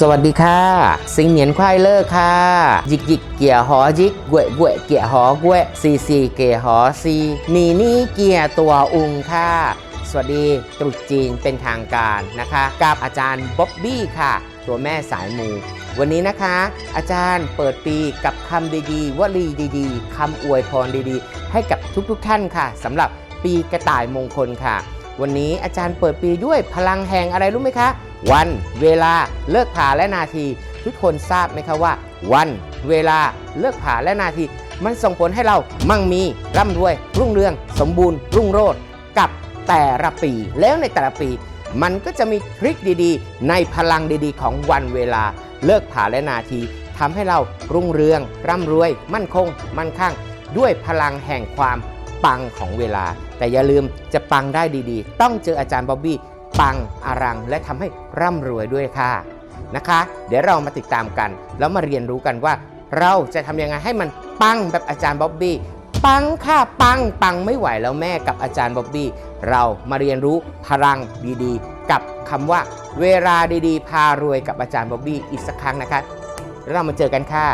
สวัสดีค่ะ สิงเหนียนควายเลอร์ค่ะ ยิกยิกเกียร์หอยิกเกวยเกวยเกียร์หอเกวยซีซีเกียร์หอซีมีนี่เกียร์ตัวอุงค่ะสวัสดีตรุษจีนเป็นทางการนะคะ กับอาจารย์บ๊อบบี้ค่ะ ตัวแม่สายมู วันนี้นะคะ อาจารย์เปิดปีกับคำดีๆวลีดีๆคำอวยพรดีๆ ให้กับทุกๆท่านค่ะสำหรับปีกระต่ายมงคลค่ะ วันนี้อาจารย์เปิดปีด้วยพลังแห่งอะไรรู้ไหมคะ วันเวลาเลิกผ่าและนาที ทุกคนทราบไหมคะว่า วันเวลาเลิกผ่าและนาที มันส่งผลให้เรามั่งมีร่ำรวย รุ่งเรือง สมบูรณ์ รุ่งโรจน์กับแต่ละปี แล้วในแต่ละปี มันก็จะมีทริคดีๆ ในพลังดีๆ ของวันเวลาเลิกผ่าและนาทีทำให้เรารุ่งเรือง ร่ำรวย มั่นคง มั่นคั่ง ด้วยพลังแห่งความ ปังของเวลา แต่อย่าลืมจะปังได้ดีๆ ต้องเจออาจารย์บ๊อบบี้ปังอารัง และทำให้ร่ำรวยด้วยค่ะนะคะ เดี๋ยวเรามาติดตามกัน แล้วมาเรียนรู้กันว่า เราจะทำยังไงให้มันปังแบบอาจารย์บ๊อบบี้ปังค่ะปังปังไม่ไหวแล้วแม่กับอาจารย์บ๊อบบี้เรามาเรียนรู้พลังดีๆ กับคำว่า เวลาดีๆ พารวยกับอาจารย์บ๊อบบี้อีกสักครั้งนะคะแล้วเรามาเจอกันค่ะ